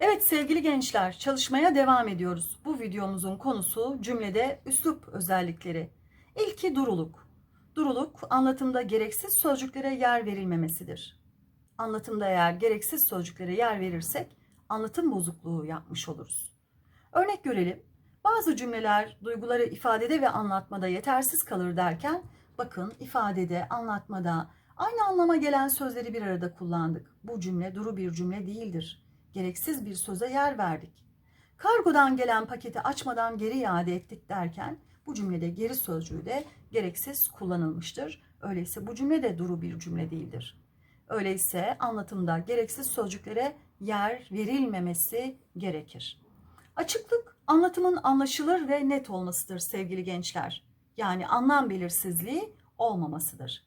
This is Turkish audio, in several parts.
Evet sevgili gençler, çalışmaya devam ediyoruz. Bu videomuzun konusu cümlede üslup özellikleri. İlki duruluk. Duruluk, anlatımda gereksiz sözcüklere yer verilmemesidir. Anlatımda eğer gereksiz sözcüklere yer verirsek, anlatım bozukluğu yapmış oluruz. Örnek görelim. Bazı cümleler duyguları ifadede ve anlatmada yetersiz kalır derken, bakın ifadede, anlatmada aynı anlama gelen sözleri bir arada kullandık. Bu cümle duru bir cümle değildir gereksiz bir söze yer verdik. Kargodan gelen paketi açmadan geri iade ettik derken bu cümlede geri sözcüğü de gereksiz kullanılmıştır. Öyleyse bu cümle de duru bir cümle değildir. Öyleyse anlatımda gereksiz sözcüklere yer verilmemesi gerekir. Açıklık anlatımın anlaşılır ve net olmasıdır sevgili gençler. Yani anlam belirsizliği olmamasıdır.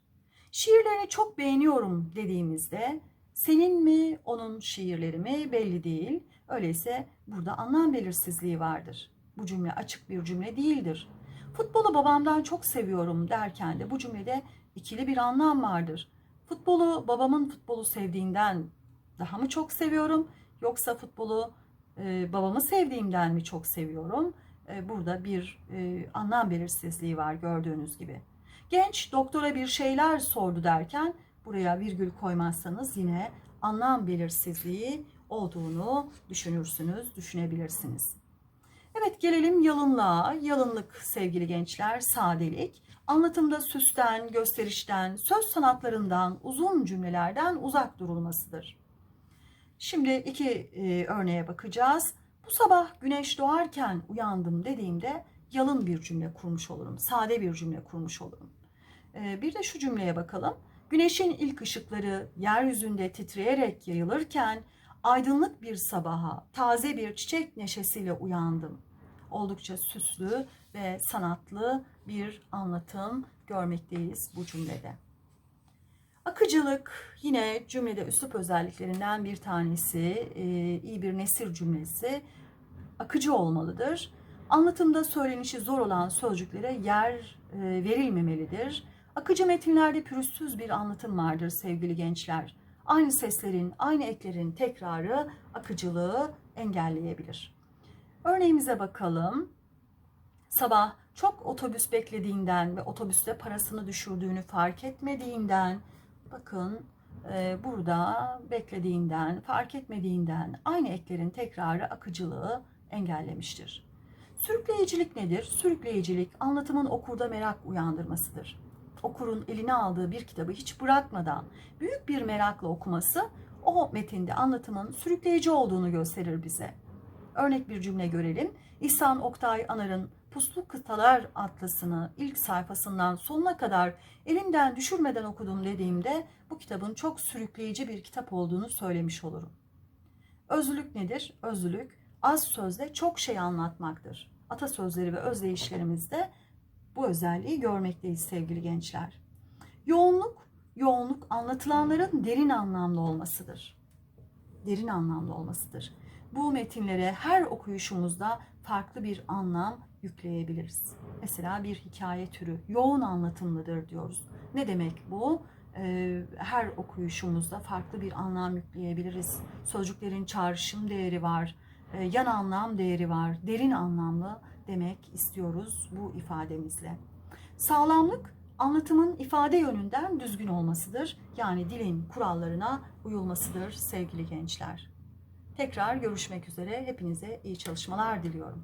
Şiirlerini çok beğeniyorum dediğimizde senin mi, onun şiirleri mi belli değil. Öyleyse burada anlam belirsizliği vardır. Bu cümle açık bir cümle değildir. Futbolu babamdan çok seviyorum derken de bu cümlede ikili bir anlam vardır. Futbolu babamın futbolu sevdiğinden daha mı çok seviyorum yoksa futbolu e, babamı sevdiğimden mi çok seviyorum? E, burada bir e, anlam belirsizliği var gördüğünüz gibi. Genç doktora bir şeyler sordu derken buraya virgül koymazsanız yine anlam belirsizliği olduğunu düşünürsünüz, düşünebilirsiniz. Evet gelelim yalınlığa. Yalınlık sevgili gençler, sadelik. Anlatımda süsten, gösterişten, söz sanatlarından, uzun cümlelerden uzak durulmasıdır. Şimdi iki e, örneğe bakacağız. Bu sabah güneş doğarken uyandım dediğimde yalın bir cümle kurmuş olurum. Sade bir cümle kurmuş olurum. E, bir de şu cümleye bakalım. Güneşin ilk ışıkları yeryüzünde titreyerek yayılırken aydınlık bir sabaha taze bir çiçek neşesiyle uyandım. Oldukça süslü ve sanatlı bir anlatım görmekteyiz bu cümlede. Akıcılık yine cümlede üslup özelliklerinden bir tanesi, e, iyi bir nesir cümlesi akıcı olmalıdır. Anlatımda söylenişi zor olan sözcüklere yer e, verilmemelidir. Akıcı metinlerde pürüzsüz bir anlatım vardır sevgili gençler. Aynı seslerin, aynı eklerin tekrarı akıcılığı engelleyebilir. Örneğimize bakalım. Sabah çok otobüs beklediğinden ve otobüste parasını düşürdüğünü fark etmediğinden, bakın e, burada beklediğinden, fark etmediğinden aynı eklerin tekrarı akıcılığı engellemiştir. Sürükleyicilik nedir? Sürükleyicilik anlatımın okurda merak uyandırmasıdır okurun eline aldığı bir kitabı hiç bırakmadan büyük bir merakla okuması o metinde anlatımın sürükleyici olduğunu gösterir bize. Örnek bir cümle görelim. İhsan Oktay Anar'ın Puslu Kıtalar Atlası'nı ilk sayfasından sonuna kadar elimden düşürmeden okudum dediğimde bu kitabın çok sürükleyici bir kitap olduğunu söylemiş olurum. Özlülük nedir? Özlülük az sözle çok şey anlatmaktır. Atasözleri ve özdeyişlerimizde bu özelliği görmekteyiz sevgili gençler. Yoğunluk, yoğunluk anlatılanların derin anlamlı olmasıdır. Derin anlamlı olmasıdır. Bu metinlere her okuyuşumuzda farklı bir anlam yükleyebiliriz. Mesela bir hikaye türü yoğun anlatımlıdır diyoruz. Ne demek bu? Ee, her okuyuşumuzda farklı bir anlam yükleyebiliriz. Sözcüklerin çağrışım değeri var, yan anlam değeri var, derin anlamlı demek istiyoruz bu ifademizle. Sağlamlık anlatımın ifade yönünden düzgün olmasıdır. Yani dilin kurallarına uyulmasıdır sevgili gençler. Tekrar görüşmek üzere. Hepinize iyi çalışmalar diliyorum.